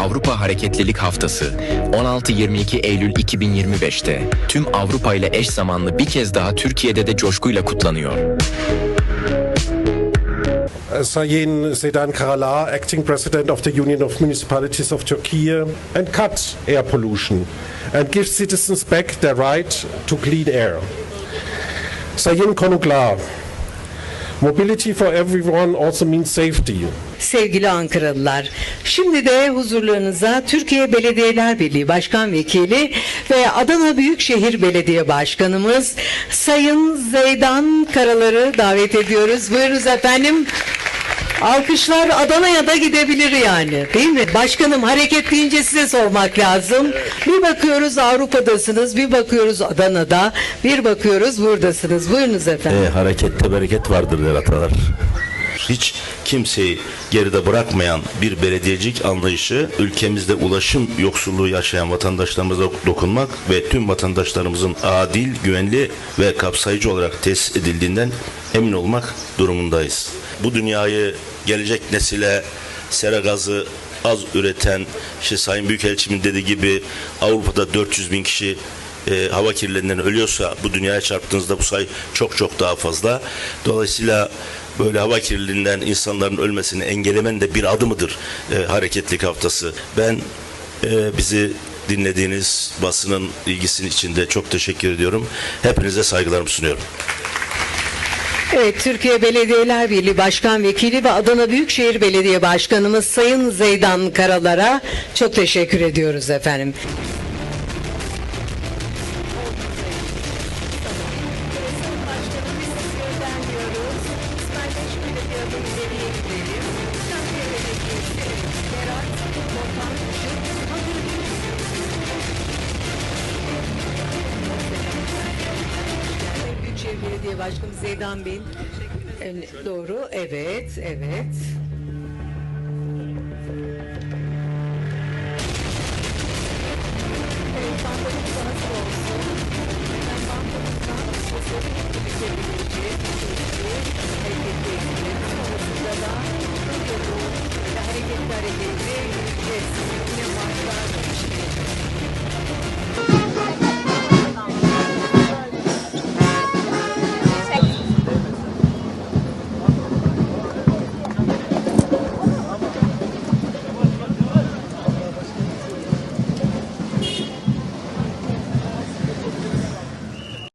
Avrupa Hareketlilik Haftası 16-22 Eylül 2025'te tüm Avrupa ile eş zamanlı bir kez daha Türkiye'de de coşkuyla kutlanıyor. Sayın Sedan Karalar, Acting President of the Union of Municipalities of Turkey, and cut air pollution and give citizens back their right to clean air. Sayın Konuklar, mobility for everyone also means safety. Sevgili Ankaralılar, şimdi de huzurlarınıza Türkiye Belediyeler Birliği Başkan Vekili ve Adana Büyükşehir Belediye Başkanımız Sayın Zeydan Karalar'ı davet ediyoruz. Buyurunuz efendim. Alkışlar Adana'ya da gidebilir yani değil mi? Başkanım hareket deyince size sormak lazım. Bir bakıyoruz Avrupa'dasınız, bir bakıyoruz Adana'da, bir bakıyoruz buradasınız. Buyurunuz efendim. E, harekette bereket vardır der atalar. Hiç kimseyi geride bırakmayan bir belediyecilik anlayışı ülkemizde ulaşım yoksulluğu yaşayan vatandaşlarımıza dokunmak ve tüm vatandaşlarımızın adil, güvenli ve kapsayıcı olarak tesis edildiğinden emin olmak durumundayız. Bu dünyayı gelecek nesile sera gazı az üreten, işte Sayın Büyükelçimin dediği gibi Avrupa'da 400 bin kişi e, hava kirliliğinden ölüyorsa bu dünyaya çarptığınızda bu sayı çok çok daha fazla. Dolayısıyla böyle hava kirliliğinden insanların ölmesini engellemenin de bir adımıdır e, hareketlik haftası. Ben e, bizi dinlediğiniz basının ilgisinin için de çok teşekkür ediyorum. Hepinize saygılarımı sunuyorum. Evet, Türkiye Belediyeler Birliği Başkan Vekili ve Adana Büyükşehir Belediye Başkanımız Sayın Zeydan Karalar'a çok teşekkür ediyoruz efendim. Büyükşehir Belediye Başkanı Zeydan Bey. Evet, Doğru, evet. Evet,